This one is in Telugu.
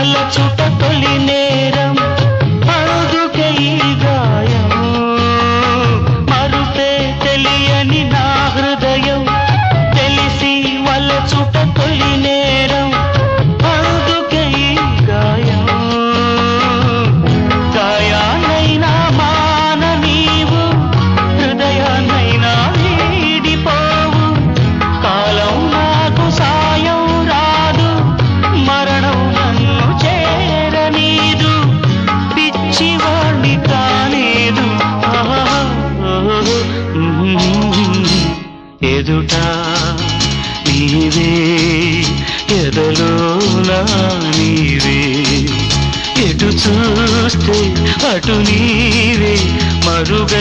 తలచుట తొలి నేరం తెలియని నా హృదయం తెలిసి వలచుట తొలి నేరం. ఎదుట నీవే ఎదలోనా నీవే. ఎటు చూస్తే అటు నీవే మరుగ